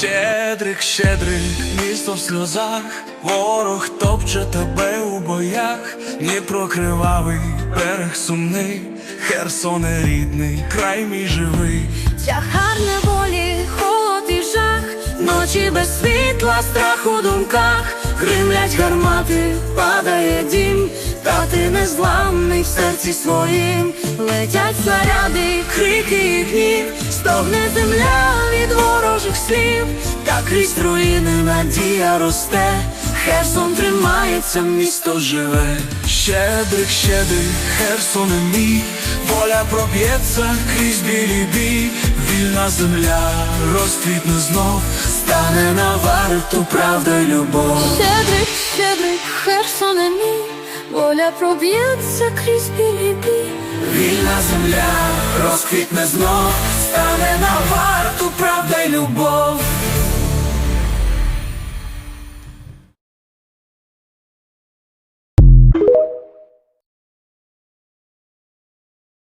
Щедрик, щедрик, місто в сльозах, ворог топче тебе у боях, Дніпро кривавий, берег сумний, Херсоне рідний, край мій живий. Тягар неволі, холод і жах, ночі без світла, страх у думках, гримлять гармати, падає дім, та ти незламний в серці своїм, летять снаряди, крики і гнів, стогне земля від слів, та крізь руїни надія росте, Херсон тримається, місто живе. Щедрик, щедрик, Херсоне мій, воля проб'ється крізь білі бій, вільна земля розквітне знов, стане на варту правда й любов. Щедрик, щедрик, Херсоне мій, воля проб'ється крізь білі бій. Вільна земля розквітне знов, стане на варту.